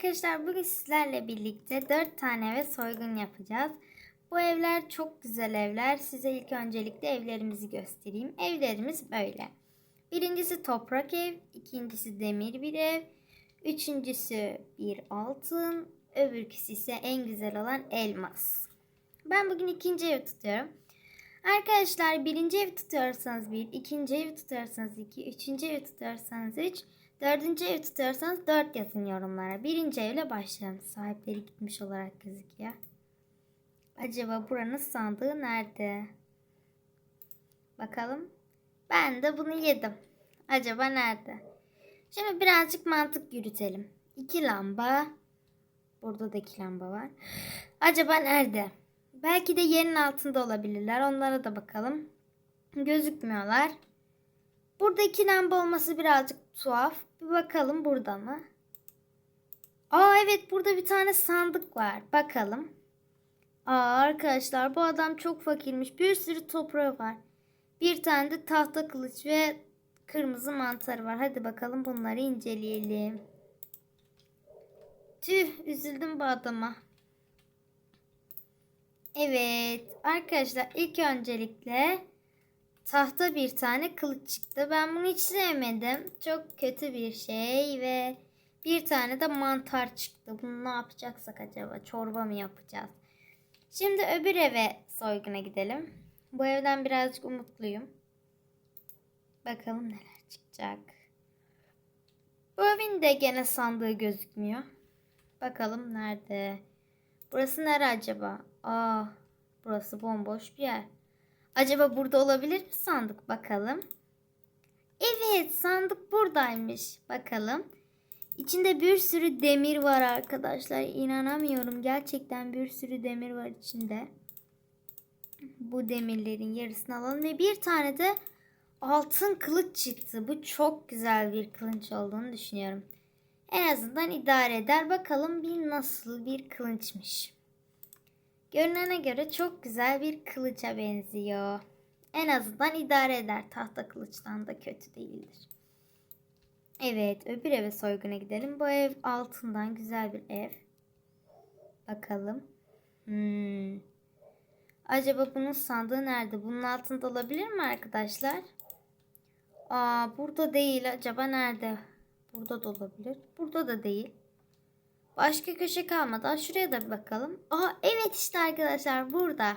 Arkadaşlar bugün sizlerle birlikte 4 tane eve soygun yapacağız. Bu evler çok güzel evler. Size ilk öncelikle evlerimizi göstereyim. Evlerimiz böyle. Birincisi toprak ev, ikincisi demir bir ev, üçüncüsü bir altın, öbürküsü ise en güzel olan elmas. Ben bugün ikinci ev tutuyorum. Arkadaşlar birinci ev tutuyorsanız bir, ikinci ev tutuyorsanız iki, üçüncü ev tutuyorsanız üç, dördüncü ev tutuyorsanız dört yazın yorumlara. Birinci evle başlayalım. Sahipleri gitmiş olarak gözüküyor. Acaba buranın sandığı nerede? Bakalım. Ben de bunu yedim. Acaba nerede? Şimdi birazcık mantık yürütelim. İki lamba. Burada da iki lamba var. Acaba nerede? Belki de yerin altında olabilirler. Onlara da bakalım. Gözükmüyorlar. Burada iki lamba olması birazcık tuhaf. Bir bakalım burada mı? Aa evet burada bir tane sandık var. Bakalım. Aa arkadaşlar bu adam çok fakirmiş. Bir sürü toprağı var. Bir tane de tahta kılıç ve kırmızı mantarı var. Hadi bakalım bunları inceleyelim. Tüh üzüldüm bu adama. Evet arkadaşlar ilk öncelikle tahta bir tane kılıç çıktı. Ben bunu hiç sevmedim. Çok kötü bir şey ve bir tane de mantar çıktı. Bunu ne yapacaksak acaba? Çorba mı yapacağız? Şimdi öbür eve soyguna gidelim. Bu evden birazcık umutluyum. Bakalım neler çıkacak. Bu evin de gene sandığı gözükmüyor. Bakalım nerede? Burası nere acaba? Aa, burası bomboş bir yer. Acaba burada olabilir mi sandık? Bakalım. Evet, sandık buradaymış. Bakalım. İçinde bir sürü demir var arkadaşlar. İnanamıyorum. Gerçekten bir sürü demir var içinde. Bu demirlerin yarısını alalım ve bir tane de altın kılıç çıktı. Bu çok güzel bir kılıç olduğunu düşünüyorum. En azından idare eder. Bakalım bir nasıl bir kılıçmış. Görünene göre çok güzel bir kılıca benziyor. En azından idare eder. Tahta kılıçtan da kötü değildir. Evet öbür eve soyguna gidelim. Bu ev altından güzel bir ev. Bakalım. Hmm. Acaba bunun sandığı nerede? Bunun altında olabilir mi arkadaşlar? Aa burada değil. Acaba nerede? Burada da olabilir. Burada da değil. Başka köşe kalmadan şuraya da bir bakalım. Aa evet işte arkadaşlar burada.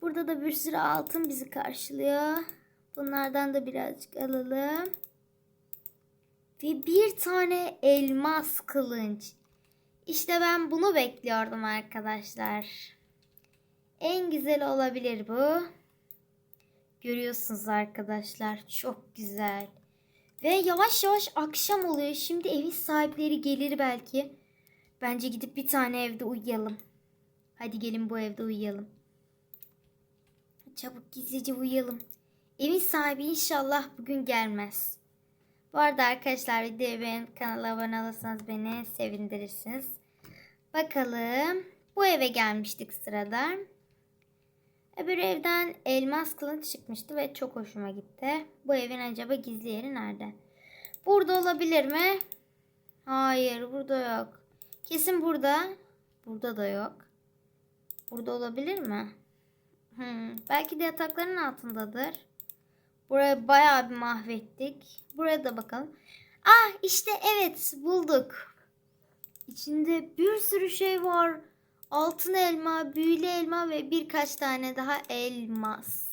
Burada da bir sürü altın bizi karşılıyor. Bunlardan da birazcık alalım. Ve bir tane elmas kılınç. İşte ben bunu bekliyordum arkadaşlar. En güzel olabilir bu. Görüyorsunuz arkadaşlar çok güzel. Ve yavaş yavaş akşam oluyor. Şimdi evin sahipleri gelir belki. Bence gidip bir tane evde uyuyalım. Hadi gelin bu evde uyuyalım. Çabuk gizlice uyuyalım. Evin sahibi inşallah bugün gelmez. Bu arada arkadaşlar videoyu beğenip kanala abone olursanız beni sevindirirsiniz. Bakalım. Bu eve gelmiştik sırada. Öbür evden elmas kılıç çıkmıştı ve çok hoşuma gitti. Bu evin acaba gizli yeri nerede? Burada olabilir mi? Hayır burada yok. Kesin burada. Burada da yok. Burada olabilir mi? Hmm, belki de yatakların altındadır. Burayı bayağı bir mahvettik. Buraya da bakalım. Ah işte evet bulduk. İçinde bir sürü şey var. Altın elma, büyülü elma ve birkaç tane daha elmas.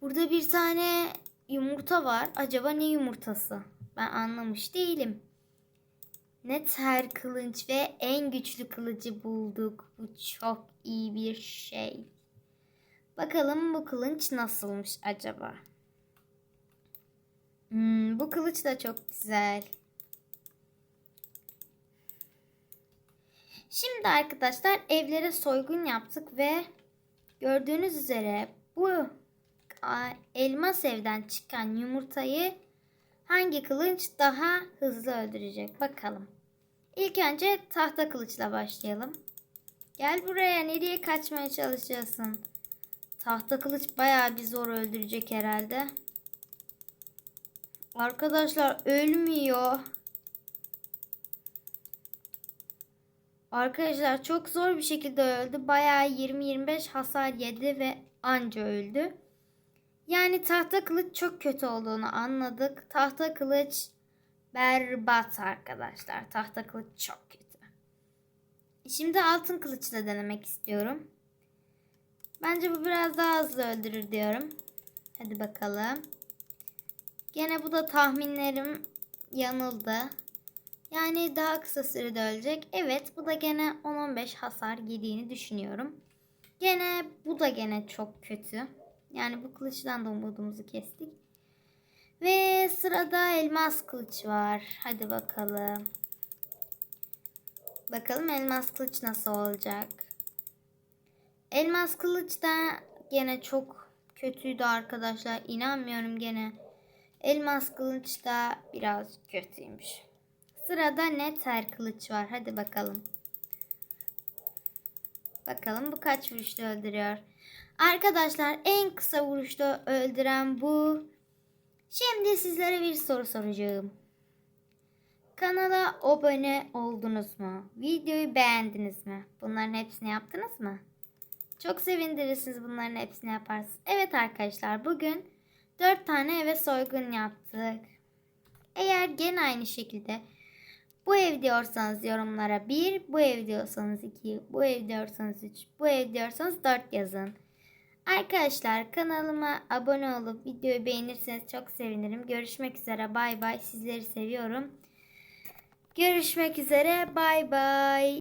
Burada bir tane yumurta var. Acaba ne yumurtası? Ben anlamış değilim. Ne ter kılınç ve en güçlü kılıcı bulduk. Bu çok iyi bir şey. Bakalım bu kılınç nasılmış acaba? Hmm, bu kılıç da çok güzel. Şimdi arkadaşlar evlere soygun yaptık ve gördüğünüz üzere bu elmas evden çıkan yumurtayı hangi kılıç daha hızlı öldürecek bakalım. İlk önce tahta kılıçla başlayalım. Gel buraya nereye kaçmaya çalışıyorsun? Tahta kılıç bayağı bir zor öldürecek herhalde. Arkadaşlar ölmüyor. Arkadaşlar çok zor bir şekilde öldü. Bayağı 20-25 hasar yedi ve anca öldü. Yani tahta kılıç çok kötü olduğunu anladık. Tahta kılıç berbat arkadaşlar. Tahta kılıç çok kötü. Şimdi altın kılıçla denemek istiyorum. Bence bu biraz daha hızlı öldürür diyorum. Hadi bakalım. Gene bu da tahminlerim yanıldı. Yani daha kısa sürede ölecek. Evet bu da gene 10-15 hasar yediğini düşünüyorum. Gene bu da gene çok kötü. Yani bu kılıçtan da umudumuzu kestik. Ve sırada elmas kılıç var. Hadi bakalım. Bakalım elmas kılıç nasıl olacak. Elmas kılıç da gene çok kötüydü arkadaşlar. İnanmıyorum gene. Elmas kılıç da biraz kötüymüş. Sırada neter kılıç var. Hadi bakalım. Bakalım bu kaç vuruşta öldürüyor. Arkadaşlar en kısa vuruşta öldüren bu. Şimdi sizlere bir soru soracağım. Kanala abone oldunuz mu? Videoyu beğendiniz mi? Bunların hepsini yaptınız mı? Çok sevindirirsiniz bunların hepsini yaparsınız. Evet arkadaşlar bugün 4 tane eve soygun yaptık. Eğer gene aynı şekilde bu ev diyorsanız yorumlara 1, bu ev diyorsanız 2, bu ev diyorsanız 3, bu ev diyorsanız 4 yazın. Arkadaşlar kanalıma abone olup videoyu beğenirseniz çok sevinirim. Görüşmek üzere bay bay sizleri seviyorum. Görüşmek üzere bay bay.